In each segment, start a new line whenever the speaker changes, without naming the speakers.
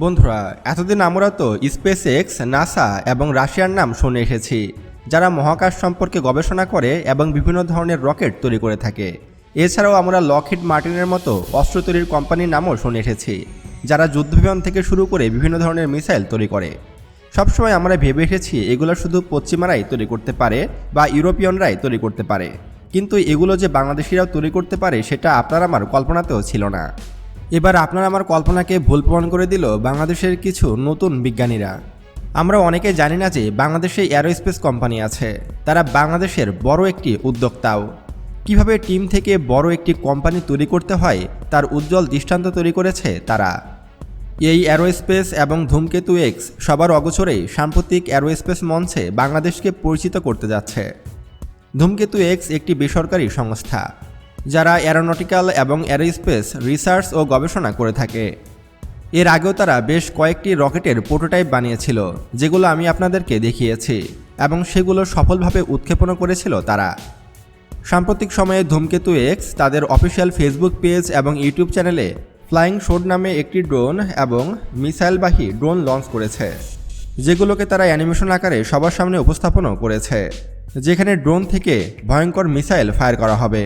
বন্ধুরা, এতদিন আমরা তো স্পেস এক্স নাসা এবং রাশিয়ার নাম শুনে এসেছি, যারা মহাকাশ সম্পর্কে গবেষণা করে এবং বিভিন্ন ধরনের রকেট তৈরি করে থাকে। এছাড়াও আমরা লকহিড মার্টিনের মতো অস্ত্র তৈরির কোম্পানির নামও শুনে এসেছি, যারা যুদ্ধবিমান থেকে শুরু করে বিভিন্ন ধরনের মিসাইল তৈরি করে। সবসময় আমরা ভেবে এসেছি, এগুলো শুধু পশ্চিমারাই তৈরি করতে পারে বা ইউরোপিয়ানরাই তৈরি করতে পারে। কিন্তু এগুলো যে বাংলাদেশিরাও তৈরি করতে পারে, সেটা আপনার আমার কল্পনাতেও ছিল না। এবার আপনার আমার কল্পনাকে ভুল প্রমাণ করে দিল বাংলাদেশের কিছু নতুন বিজ্ঞানীরা। আমরা অনেকে জানি না যে বাংলাদেশে অ্যারোস্পেস কোম্পানি আছে। তারা বাংলাদেশের বড় একটি উদ্যোক্তাও। কীভাবে টিম থেকে বড় একটি কোম্পানি তৈরি করতে হয়, তার উজ্জ্বল দৃষ্টান্ত তৈরি করেছে তারা। এই অ্যারোস্পেস এবং ধূমকেতু এক্স সবার অগোচরেই সাম্প্রতিক অ্যারোস্পেস মঞ্চে বাংলাদেশকে পরিচিত করতে যাচ্ছে। ধূমকেতু এক্স একটি বেসরকারি সংস্থা। যারা অ্যারোনটিক্যাল এবং অ্যারোস্পেস রিসার্চ ও গবেষণা করে থাকে। এর আগেও তারা বেশ কয়েকটি রকেটের প্রোটোটাইপ বানিয়েছিল, যেগুলো আমি আপনাদেরকে দেখিয়েছি এবং সেগুলো সফলভাবে উৎক্ষেপণও করেছিল তারা। সাম্প্রতিক সময়ে ধূমকেতু এক্স তাদের অফিসিয়াল ফেসবুক পেজ এবং ইউটিউব চ্যানেলে ফ্লাইং শোড নামে একটি ড্রোন এবং মিসাইলবাহী ড্রোন লঞ্চ করেছে, যেগুলোকে তারা অ্যানিমেশন আকারে সবার সামনে উপস্থাপনও করেছে, যেখানে ড্রোন থেকে ভয়ঙ্কর মিসাইল ফায়ার করা হবে।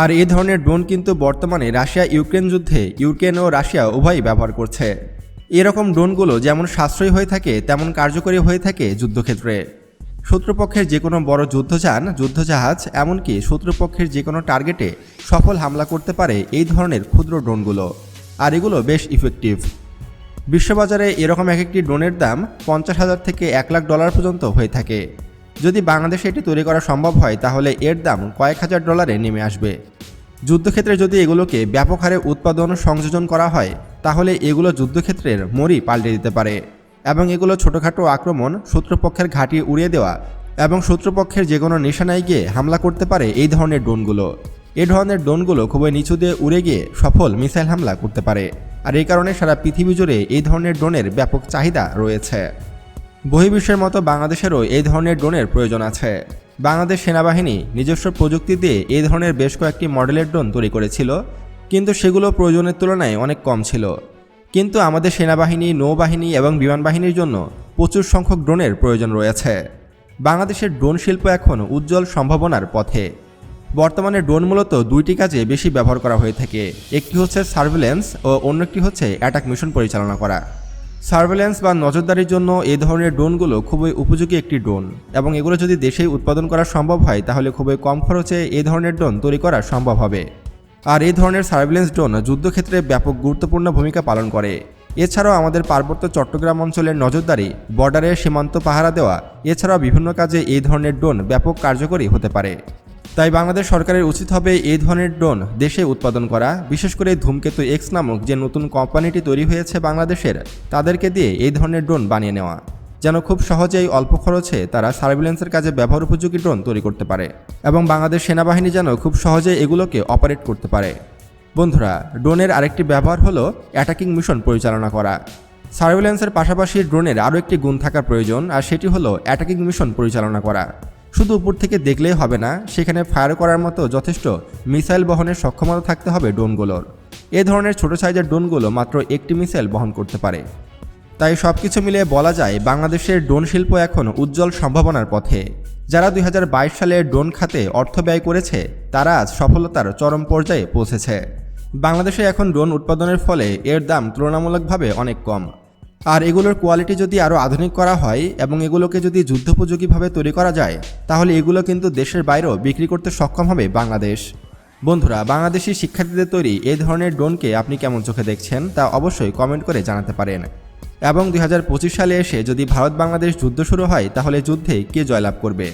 আর এ ধরনের ড্রোন কিন্তু বর্তমানে রাশিয়া ইউক্রেন যুদ্ধে ইউক্রেন ও রাশিয়া উভয়ই ব্যবহার করছে। এরকম ড্রোনগুলো যেমন সাশ্রয়ী হয়ে থাকে, তেমন কার্যকরী হয়ে থাকে যুদ্ধক্ষেত্রে। শত্রুপক্ষের যে কোনো বড় যুদ্ধযান যুদ্ধজাহাজ এমনকি শত্রুপক্ষের যে কোনো টার্গেটে সফল হামলা করতে পারে এই ধরনের ক্ষুদ্র ড্রোনগুলো। আর এগুলো বেশ ইফেক্টিভ বিশ্ববাজারে এরকম এক একটি ড্রোনের দাম পঞ্চাশ হাজার থেকে এক লাখ ডলার পর্যন্ত হয়ে থাকে। যদি বাংলাদেশে এটি তৈরি করা সম্ভব হয়, তাহলে এর দাম কয়েক হাজার ডলারে নেমে আসবে। যুদ্ধক্ষেত্রে যদি এগুলোকে ব্যাপক হারে উৎপাদন সংযোজন করা হয়, তাহলে এগুলো যুদ্ধক্ষেত্রের মরি পাল্টে দিতে পারে এবং এগুলো ছোটোখাটো আক্রমণ শত্রুপক্ষের ঘাঁটি উড়িয়ে দেওয়া এবং শত্রুপক্ষের যে কোনো নিশানায় গিয়ে হামলা করতে পারে এই ধরনের ড্রোনগুলো। এই ধরনের ড্রোনগুলো খুবই নিচু দিয়ে উড়ে গিয়ে সফল মিসাইল হামলা করতে পারে। আর এই কারণে সারা পৃথিবী জুড়ে এই ধরনের ড্রোনের ব্যাপক চাহিদা রয়েছে। বহির্বিশ্বের মতো বাংলাদেশেরও এই ধরনের ড্রোনের প্রয়োজন আছে। বাংলাদেশ সেনাবাহিনী নিজস্ব প্রযুক্তি দিয়ে এই ধরনের বেশ কয়েকটি মডেলের ড্রোন তৈরি করেছিল, কিন্তু সেগুলো প্রয়োজনের তুলনায় অনেক কম ছিল। কিন্তু আমাদের সেনাবাহিনী, নৌবাহিনী এবং বিমান বাহিনীর জন্য প্রচুর সংখ্যক ড্রোনের প্রয়োজন রয়েছে। বাংলাদেশের ড্রোন শিল্প এখন উজ্জ্বল সম্ভাবনার পথে। বর্তমানে ড্রোন মূলত দুইটি কাজে বেশি ব্যবহার করা হয়ে থাকে, একটি হচ্ছে সার্ভেলেন্স ও অন্য একটি হচ্ছে অ্যাটাক মিশন পরিচালনা করা। সার্ভেলেন্স বা নজরদারির জন্য এই ধরনের ড্রোনগুলো খুবই উপযোগী একটি ড্রোন। এবং এগুলো যদি দেশেই উৎপাদন করা সম্ভব হয়, তাহলে খুবই কম খরচে এই ধরনের ড্রোন তৈরি করা সম্ভব হবে। আর এই ধরনের সার্ভেলেন্স ড্রোন যুদ্ধক্ষেত্রে ব্যাপক গুরুত্বপূর্ণ ভূমিকা পালন করে। এছাড়াও আমাদের পার্বত্য চট্টগ্রাম অঞ্চলের নজরদারি, বর্ডারে সীমান্ত পাহারা দেওয়া, এছাড়াও বিভিন্ন কাজে এই ধরনের ড্রোন ব্যাপক কার্যকরী হতে পারে। তাই বাংলাদেশ সরকারের উচিত হবে এই ধরনের ড্রোন দেশে উৎপাদন করা। বিশেষ করে ধূমকেতু এক্স নামক যে নতুন কোম্পানিটি তৈরি হয়েছে বাংলাদেশের, তাদেরকে দিয়ে এই ধরনের ড্রোন বানিয়ে নেওয়া। যেন খুব সহজেই অল্প খরচে তারা সার্ভিলেন্সের কাজে ব্যবহার উপযোগী ড্রোন তৈরি করতে পারে এবং বাংলাদেশ সেনাবাহিনী যেন খুব সহজে এগুলোকে অপারেট করতে পারে। বন্ধুরা, ড্রোনের আরেকটি ব্যবহার হলো অ্যাটাকিং মিশন পরিচালনা করা। সার্ভিলেন্সের পাশাপাশি ড্রোনের আরও একটি গুণ থাকার প্রয়োজন, আর সেটি হলো অ্যাটাকিং মিশন পরিচালনা করা। শুধু উপর থেকে দেখলেই হবে না, সেখানে ফায়ার করার মতো যথেষ্ট মিসাইল বহনের সক্ষমতা থাকতে হবে ড্রোনগুলোর। এ ধরনের ছোট সাইজের ড্রোনগুলো মাত্র একটি মিসাইল বহন করতে পারে। তাই সব কিছু মিলিয়ে বলা যায়, বাংলাদেশের ড্রোন শিল্প এখন উজ্জ্বল সম্ভাবনার পথে। যারা দুই সালে ড্রোন খাতে অর্থ ব্যয় করেছে, তারা আজ সফলতার চরম পর্যায়ে পৌঁছেছে। বাংলাদেশে এখন ড্রোন উৎপাদনের ফলে এর দাম তুলনামূলকভাবে অনেক কম। আর এগুলোর কোয়ালিটি যদি আরও আধুনিক করা হয় এবং এগুলোকে যদি যুদ্ধোপযোগীভাবে তৈরি করা যায়, তাহলে এগুলো কিন্তু দেশের বাইরেও বিক্রি করতে সক্ষম হবে বাংলাদেশ। বন্ধুরা, বাংলাদেশি শিক্ষার্থীদের তৈরি এই ধরনের ড্রোনকে আপনি কেমন চোখে দেখছেন তা অবশ্যই কমেন্ট করে জানাতে পারেন। এবং দু হাজার পঁচিশ সালে এসে যদি ভারত বাংলাদেশ যুদ্ধ শুরু হয়, তাহলে যুদ্ধে কে জয়লাভ করবে?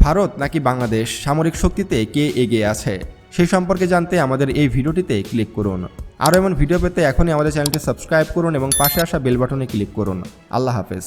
ভারত নাকি বাংলাদেশ? সামরিক শক্তিতে কে এগিয়ে আছে? সেই সম্পর্কে জানতে আমাদের এই ভিডিওটিতে ক্লিক করুন। আরও এমন ভিডিও পেতে এখনই আমাদের চ্যানেলটি সাবস্ক্রাইব করুন এবং পাশে আসা বেল বাটনে ক্লিক করুন। আল্লাহ হাফেজ।